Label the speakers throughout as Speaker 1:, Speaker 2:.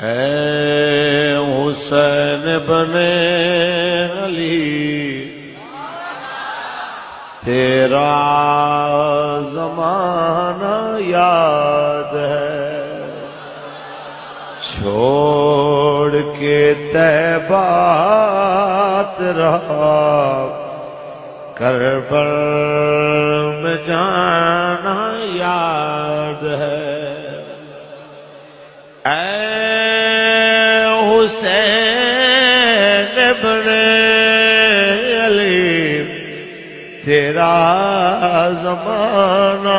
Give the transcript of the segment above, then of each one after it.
Speaker 1: اے حسین بنے علی، تیرا زمانہ یاد ہے۔ چھوڑ کے تیبات رہا کربل میں جانا یاد ہے۔ حسین ابن علی، تیرا زمانہ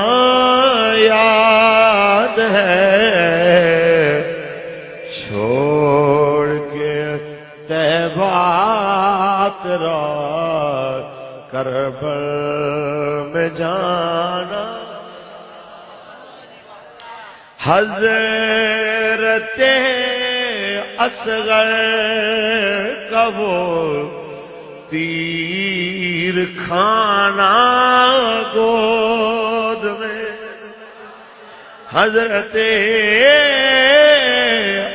Speaker 1: یاد ہے۔ چھوڑ کے تیبات را کربل میں جانا۔ حضرت اصغر کا وہ تیر کھانا گود میں۔ حضرت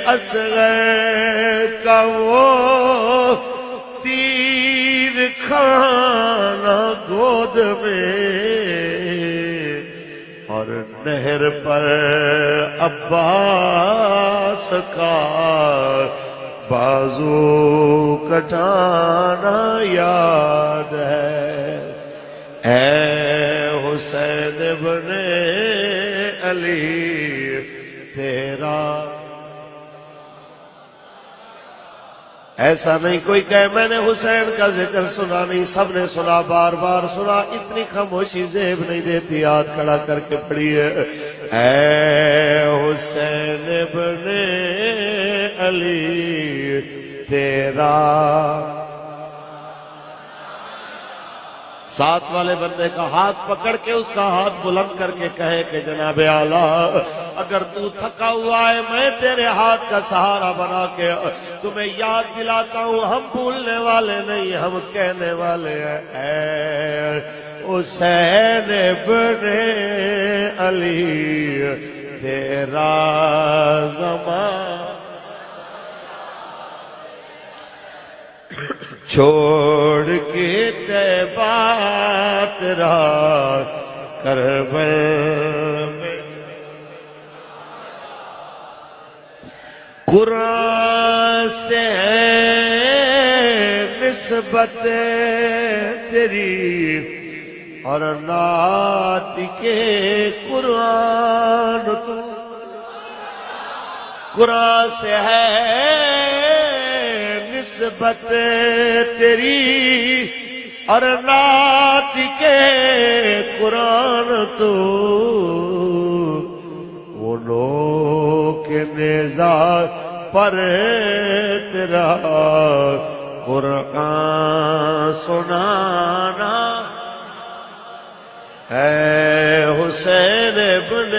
Speaker 1: اصغر کا وہ تیر کھانا گود میں۔ اور نہر پر عباس کا بازو کٹانا یاد ہے۔ اے حسین بن علی تیرا ایسا نہیں کوئی کہے میں نے حسین کا ذکر سنا نہیں، سب نے سنا، بار بار سنا، اتنی خاموشی زیب نہیں دیتی یاد کھڑا کر کے پڑی ہے۔ اے حسین بن علی، تیرا ساتھ والے بندے کا ہاتھ پکڑ کے اس کا ہاتھ بلند کر کے کہے کہ جناب اعلیٰ، اگر تو تھکا ہوا ہے، میں تیرے ہاتھ کا سہارا بنا کے تمہیں یاد دلاتا ہوں، ہم بھولنے والے نہیں، ہم کہنے والے ہیں۔ حسین ابن علی، تیرا زمان چھوڑ کے تیبات را کربل میں۔ قرآن سے نسبت تیری اور نات کے قرآن تو۔ قرآن سے ہے نسبت تیری اور نات کے قرآن تو وہ لوگ کے نیزار پر تیرا قرآن سنانا ہے حسین ابن